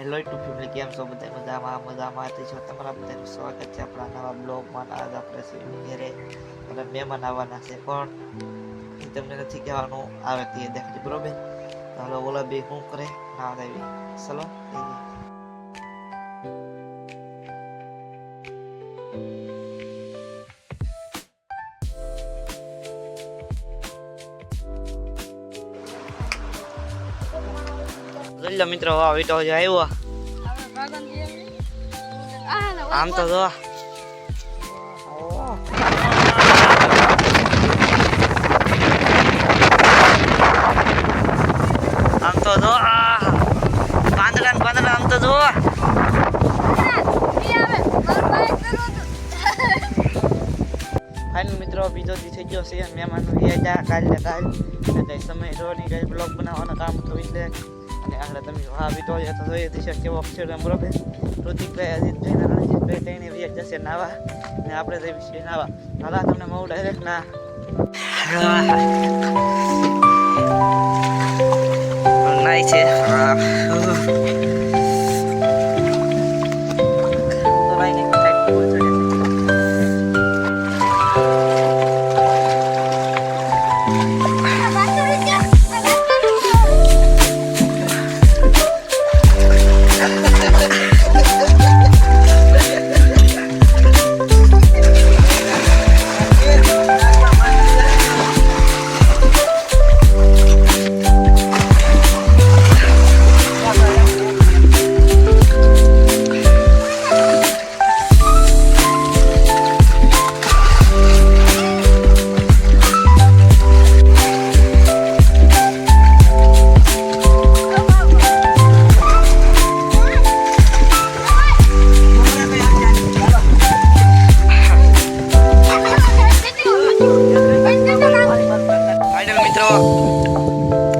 Hello two family કેમ છો? બધા મજામાં? મજામાં તે છો તમારા બધાનું સ્વાગત છે આપણા નવા બ્લોગમાં આજ આપણે સ્વિમિંગ ઘેરે અને મહેમાન આવવાના છે. પણ એ તમને નથી કહેવાનું, આવે તે દેખાડી બરોબર? ચાલો ઓલા બે શું કરે ના આવી ચલો જોઈ લો મિત્રો, વાહ, વીટો હજી આવ્યો. આમ તો જો. આમ તો જો! પાંદડા ને પાંદડા આમ તો જો. ફાઇનલ મિત્રો, બીજો દી થઈ ગયો છે મહેમાનનું એ જા, કાલ કાલ. સમય નહીં કાલ બ્લોગ બનાવવાનું કામ હતું એટલે અને આગળ તમે હા બીજો હોય તો જોઈએ ટી શર્ટ કેવો છે એમ બરોબર ઋતિકભાઈ, અજીતભાઈ ને રણજીતભાઈ થઈને વ્યાજ જશે નાવા. અને આપણે જઈએ છીએ નાવા. હાલા તમને બહુ ડાયરેક્ટ ના. નાય છે.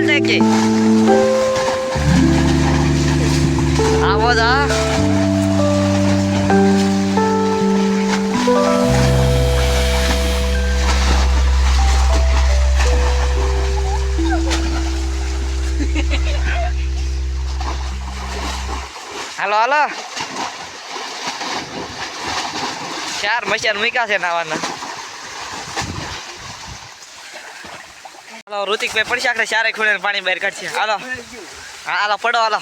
બોલતે કે આવો દા હાલો હાલો. ચાર મશીન મૂક્યા છે નાવાના. હાલો, ઋતિકભાઈ પડશે આખરે ચારે ખૂણે પાણી બહાર કાઢશે. હાલો. હા, હાલો, પડો, હાલો.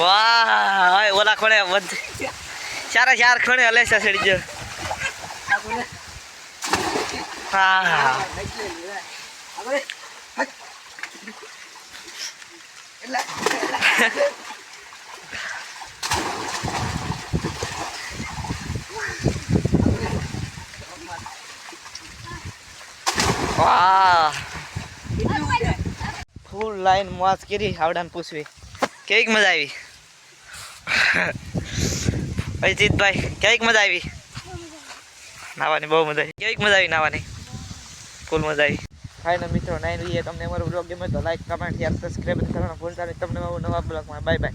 વાહ ઓલા ખૂણે બંધ ચારે ચાર ખૂણે હલે છે સડી ગયો હા. વાહ. ફૂલ લાઈન મોજ કરી આવડાને પૂછવી. કેવીક મજા આવી? અજીતભાઈ કેવીક મજા આવી? નાવાની બહુ મજા આવી. કેવીક મજા આવી નાવાની? ફૂલ મજા આવી. ફાઇનલ મિત્રો નાઈ લઈએ તમને અમારો બ્લોગ ગમે તો લાઈક કમેન્ટ યાર સબસ્ક્રાઈબ કરવાનું ભૂલતા નહીં. તમને નવા બ્લોગમાં બાય બાય